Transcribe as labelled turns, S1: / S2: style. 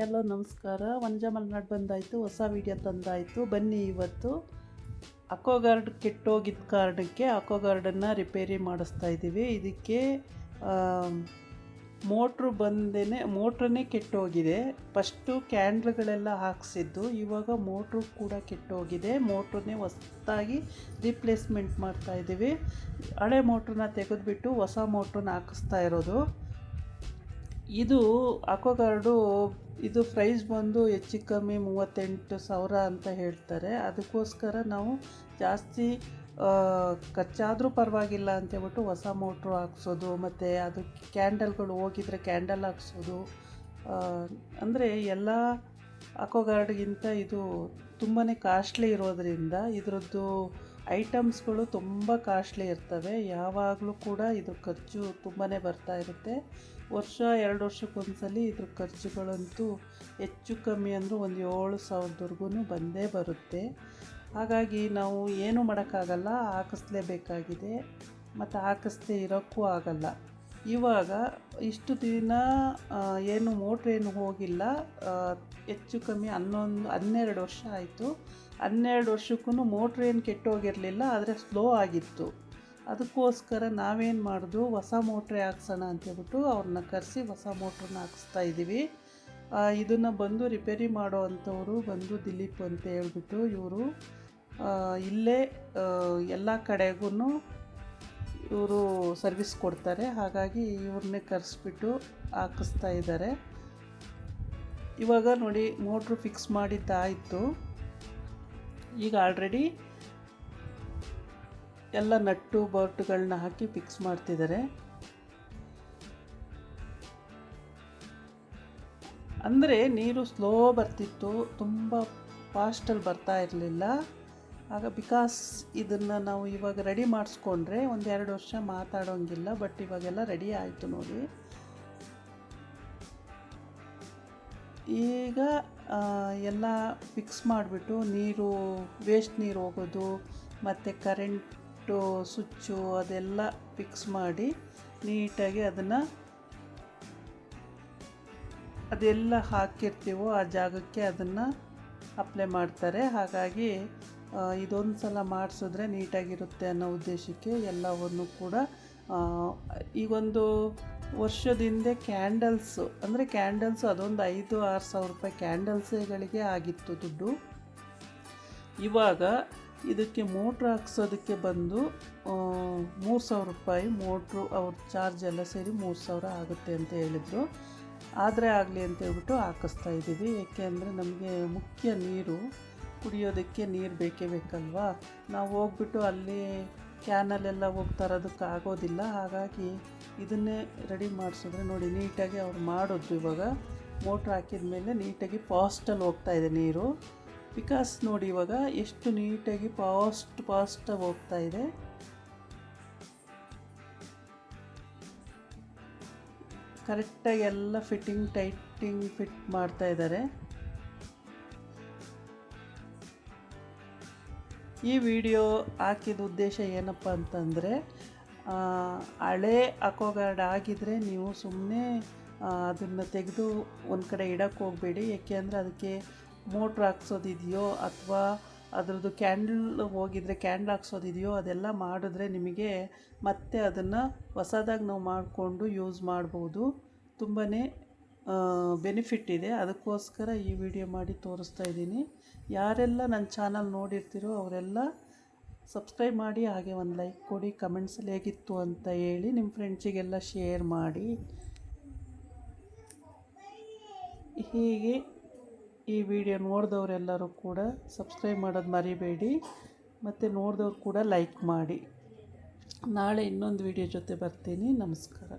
S1: Hello ನಮಸ್ಕಾರ. ಒಂಜ ಮಲೆನಾಡು ಬಂದಾಯಿತು, ಹೊಸ video ತಂದಾಯಿತು. ಬನ್ನಿ ಇವತ್ತು. ಅಕ್ವಾಗಾರ್ಡ್ ಕೆಟ್ಟೋಗಿದ್ದ ಕಾರಣಕ್ಕೆ ಅಕ್ವಾಗಾರ್ಡನ್ನು ರಿಪೇರಿ ಮಾಡಿಸ್ತಾ ಇದ್ದೀವಿ. ಇದಕ್ಕೆ ಮೋಟ್ರು ಬಂದೇ ಮೋಟ್ರನ್ನೇ ಕೆಟ್ಟೋಗಿದೆ. ಫಸ್ಟು ಕ್ಯಾಂಡ್ಲ್ಗಳೆಲ್ಲ ಹಾಕ್ಸಿದ್ದು, ಇವಾಗ ಮೋಟ್ರು ಕೂಡ ಕೆಟ್ಟೋಗಿದೆ. ಮೋಟ್ರನ್ನೇ ಹೊಸದಾಗಿ ರಿಪ್ಲೇಸ್ಮೆಂಟ್ ಮಾಡ್ತಾ ಇದ್ದೀವಿ. ಹಳೆ ಮೋಟ್ರನ್ನ ತೆಗೆದುಬಿಟ್ಟು ಹೊಸ ಮೋಟ್ರನ್ನ ಹಾಕಿಸ್ತಾ ಇರೋದು. ಇದು ಅಕ್ವಾಗಾರ್ಡು, ಇದು ಪ್ರೈಸ್ ಬಂದು ಹೆಚ್ಚು ಕಮ್ಮಿ ಮೂವತ್ತೆಂಟು ಸಾವಿರ ಅಂತ ಹೇಳ್ತಾರೆ. ಅದಕ್ಕೋಸ್ಕರ ನಾವು ಜಾಸ್ತಿ ಖರ್ಚಾದರೂ ಪರವಾಗಿಲ್ಲ ಅಂತೇಳ್ಬಿಟ್ಟು ಹೊಸ ಮೋಟ್ರು ಹಾಕ್ಸೋದು, ಮತ್ತು ಅದು ಕ್ಯಾಂಡಲ್ಗಳು ಹೋಗಿದ್ರೆ ಕ್ಯಾಂಡಲ್ ಹಾಕ್ಸೋದು. ಅಂದರೆ ಎಲ್ಲ ಅಕ್ವಾಗಾರ್ಡ್ಗಿಂತ ಇದು ತುಂಬಾ ಕಾಸ್ಟ್ಲಿ ಇರೋದರಿಂದ ಇದರದ್ದು ಐಟಮ್ಸ್ಗಳು ತುಂಬ ಕಾಸ್ಟ್ಲಿ ಇರ್ತವೆ. ಯಾವಾಗಲೂ ಕೂಡ ಇದ್ರ ಖರ್ಚು ತುಂಬಾ ಬರ್ತಾ ಇರುತ್ತೆ. ವರ್ಷ, ಎರಡು ವರ್ಷಕ್ಕೊಂದ್ಸಲ ಇದ್ರ ಖರ್ಚುಗಳಂತೂ ಹೆಚ್ಚು ಕಮ್ಮಿ ಅಂದರೂ ಒಂದು ಏಳು ಸಾವಿರದವರೆಗೂ ಬಂದೇ ಬರುತ್ತೆ. ಹಾಗಾಗಿ ನಾವು ಏನು ಮಾಡೋಕ್ಕಾಗಲ್ಲ, ಹಾಕಿಸ್ಲೇಬೇಕಾಗಿದೆ. ಮತ್ತು ಹಾಕಿಸ್ದೇ ಇರೋಕ್ಕೂ ಆಗಲ್ಲ. ಇವಾಗ ಇಷ್ಟು ದಿನ ಏನು ಮೋಟ್ರ್ ಏನು ಹೋಗಿಲ್ಲ. ಹೆಚ್ಚು ಕಮ್ಮಿ ಹನ್ನೊಂದು, ಹನ್ನೆರಡು ವರ್ಷ ಆಯಿತು. ಹನ್ನೆರಡು ವರ್ಷಕ್ಕೂ ಮೋಟ್ರ್ ಏನು ಕೆಟ್ಟೋಗಿರಲಿಲ್ಲ, ಆದರೆ ಸ್ಲೋ ಆಗಿತ್ತು. ಅದಕ್ಕೋಸ್ಕರ ನಾವೇನು ಮಾಡಿದ್ವು ಹೊಸ ಮೋಟ್ರೆ ಹಾಕ್ಸೋಣ ಅಂತೇಳ್ಬಿಟ್ಟು ಅವ್ರನ್ನ ಕರೆಸಿ ಹೊಸ ಮೋಟ್ರನ್ನ ಹಾಕ್ಸ್ತಾ ಇದ್ದೀವಿ. ಇದನ್ನು ಬಂದು ರಿಪೇರಿ ಮಾಡೋ ಅಂಥವರು ಬಂದು ದಿಲೀಪ್ ಅಂತ ಹೇಳ್ಬಿಟ್ಟು ಇವರು ಇಲ್ಲೇ ಎಲ್ಲ ಕಡೆಗೂ ಇವರು ಸರ್ವಿಸ್ ಕೊಡ್ತಾರೆ. ಹಾಗಾಗಿ ಇವ್ರನ್ನೇ ಕರೆಸ್ಬಿಟ್ಟು ಹಾಕಿಸ್ತಾ ಇದ್ದಾರೆ. ಇವಾಗ ನೋಡಿ, ಮೋಟ್ರು ಫಿಕ್ಸ್ ಮಾಡಿದ್ದಾಯಿತು. ಈಗ ಆಲ್ರೆಡಿ ಎಲ್ಲ ನಟ್ಟು ಬೋಲ್ಟ್ಗಳನ್ನ ಹಾಕಿ ಫಿಕ್ಸ್ ಮಾಡ್ತಿದ್ದಾರೆ. ಅಂದರೆ ನೀರು ಸ್ಲೋ ಬರ್ತಿತ್ತು, ತುಂಬ ಫಾಸ್ಟಲ್ಲಿ ಬರ್ತಾ ಇರಲಿಲ್ಲ. ಆಗ ಬಿಕಾಸ್ ಇದನ್ನು ನಾವು ಇವಾಗ ರೆಡಿ ಮಾಡಿಸ್ಕೊಂಡ್ರೆ ಒಂದು ಎರಡು ವರ್ಷ ಮಾತಾಡೋಂಗಿಲ್ಲ ಬಟ್ ಇವಾಗೆಲ್ಲ ರೆಡಿ ಆಯಿತು ನೋಡಿ. ಈಗ ಎಲ್ಲ ಫಿಕ್ಸ್ ಮಾಡಿಬಿಟ್ಟು ನೀರು ವೇಸ್ಟ್ ನೀರು ಹೋಗೋದು, ಮತ್ತು ಕರೆಂಟು ಸ್ವಿಚ್ಚು ಅದೆಲ್ಲ ಫಿಕ್ಸ್ ಮಾಡಿ ನೀಟಾಗಿ ಅದನ್ನು ಅದೆಲ್ಲ ಹಾಕಿರ್ತೀವೋ ಆ ಜಾಗಕ್ಕೆ ಅದನ್ನು ಅಪ್ಲೈ ಮಾಡ್ತಾರೆ. ಹಾಗಾಗಿ ಇದೊಂದು ಸಲ ಮಾಡಿಸಿದ್ರೆ ನೀಟಾಗಿರುತ್ತೆ ಅನ್ನೋ ಉದ್ದೇಶಕ್ಕೆ ಎಲ್ಲವನ್ನು ಕೂಡ ಈಗೊಂದು ವರ್ಷದಿಂದ ಕ್ಯಾಂಡಲ್ಸು, ಅಂದರೆ ಕ್ಯಾಂಡಲ್ಸು ಅದೊಂದು ಐದು, ಆರು ಸಾವಿರ ರೂಪಾಯಿ ಕ್ಯಾಂಡಲ್ಸ್ಗಳಿಗೆ ಆಗಿತ್ತು ದುಡ್ಡು. ಇವಾಗ ಇದಕ್ಕೆ ಮೋಟ್ರ್ ಹಾಕ್ಸೋದಕ್ಕೆ ಬಂದು ಮೂರು ಸಾವಿರ ರೂಪಾಯಿ ಮೋಟ್ರು ಅವ್ರ ಚಾರ್ಜ್ ಎಲ್ಲ ಸೇರಿ ಮೂರು ಸಾವಿರ ಆಗುತ್ತೆ ಅಂತ ಹೇಳಿದರು. ಆದರೆ ಆಗಲಿ ಅಂತ ಹೇಳ್ಬಿಟ್ಟು ಹಾಕಿಸ್ತಾ ಇದ್ದೀವಿ. ಏಕೆ ಅಂದರೆ ನಮಗೆ ಮುಖ್ಯ ನೀರು ಕುಡಿಯೋದಕ್ಕೆ ನೀರು ಬೇಕೇ ಬೇಕಲ್ವಾ? ನಾವು ಹೋಗ್ಬಿಟ್ಟು ಅಲ್ಲಿ ಕ್ಯಾನಲ್ಲೆಲ್ಲ ಹೋಗಿ ತರೋದಕ್ಕೆ ಆಗೋದಿಲ್ಲ. ಹಾಗಾಗಿ ಇದನ್ನೇ ರೆಡಿ ಮಾಡಿಸಿದ್ರೆ ನೋಡಿ, ನೀಟಾಗಿ ಅವ್ರು ಮಾಡೋದು ಇವಾಗ. ಮೋಟ್ರ್ ಹಾಕಿದ ಮೇಲೆ ನೀಟಾಗಿ ಫಾಸ್ಟಲ್ಲಿ ಹೋಗ್ತಾ ಇದೆ ನೀರು. ಬಿಕಾಸ್ ನೋಡಿ ಇವಾಗ ಎಷ್ಟು ನೀಟಾಗಿ ಫಾಸ್ಟ್, ಫಾಸ್ಟಾಗಿ ಹೋಗ್ತಾ ಇದೆ. ಕರೆಕ್ಟಾಗಿ ಎಲ್ಲ ಫಿಟ್ಟಿಂಗ್ ಟೈಟಿಂಗ್ ಫಿಟ್ ಮಾಡ್ತಾ ಇದ್ದಾರೆ. ಈ ವಿಡಿಯೋ ಹಾಕಿದ ಉದ್ದೇಶ ಏನಪ್ಪ ಅಂತಂದರೆ ಹಳೆ ಅಕ್ವಾಗಾರ್ಡ್ ಆಗಿದ್ದರೆ ನೀವು ಸುಮ್ಮನೆ ಅದನ್ನು ತೆಗೆದು ಒಂದು ಕಡೆ ಇಡಕ್ಕೆ ಹೋಗಬೇಡಿ. ಏಕೆ ಅಂದರೆ ಅದಕ್ಕೆ ಮೋಟ್ರ್ ಹಾಕ್ಸೋದಿದೆಯೋ ಅಥವಾ ಅದರದ್ದು ಕ್ಯಾಂಡಲ್ ಹೋಗಿದ್ರೆ ಕ್ಯಾಂಡಲ್ ಹಾಕ್ಸೋದಿದೆಯೋ ಅದೆಲ್ಲ ಮಾಡಿದ್ರೆ ನಿಮಗೆ ಮತ್ತೆ ಅದನ್ನು ಹೊಸದಾಗಿ ನಾವು ಮಾಡಿಕೊಂಡು ಯೂಸ್ ಮಾಡ್ಬೋದು. ತುಂಬಾ ಬೆನಿಫಿಟ್ ಇದೆ. ಅದಕ್ಕೋಸ್ಕರ ಈ ವಿಡಿಯೋ ಮಾಡಿ ತೋರಿಸ್ತಾ ಇದ್ದೀನಿ. ಯಾರೆಲ್ಲ ನನ್ನ ಚಾನಲ್ ನೋಡಿರ್ತೀರೋ ಅವರೆಲ್ಲ ಸಬ್ಸ್ಕ್ರೈಬ್ ಮಾಡಿ, ಹಾಗೆ ಒಂದು ಲೈಕ್ ಕೊಡಿ ಕಮೆಂಟ್ಸಲ್ಲಿ ಹೇಗಿತ್ತು ಅಂತ ಹೇಳಿ ನಿಮ್ಮ ಫ್ರೆಂಡ್ಸಿಗೆಲ್ಲ ಶೇರ್ ಮಾಡಿ. ಹೀಗೆ ಈ ವಿಡಿಯೋ ನೋಡಿದವರೆಲ್ಲರೂ ಕೂಡ ಸಬ್ಸ್ಕ್ರೈಬ್ ಮಾಡೋದು ಮರಿಬೇಡಿ. ಮತ್ತು ನೋಡಿದವ್ರು ಕೂಡ ಲೈಕ್ ಮಾಡಿ. ನಾಳೆ ಇನ್ನೊಂದು ವಿಡಿಯೋ ಜೊತೆ ಬರ್ತೀನಿ. ನಮಸ್ಕಾರ.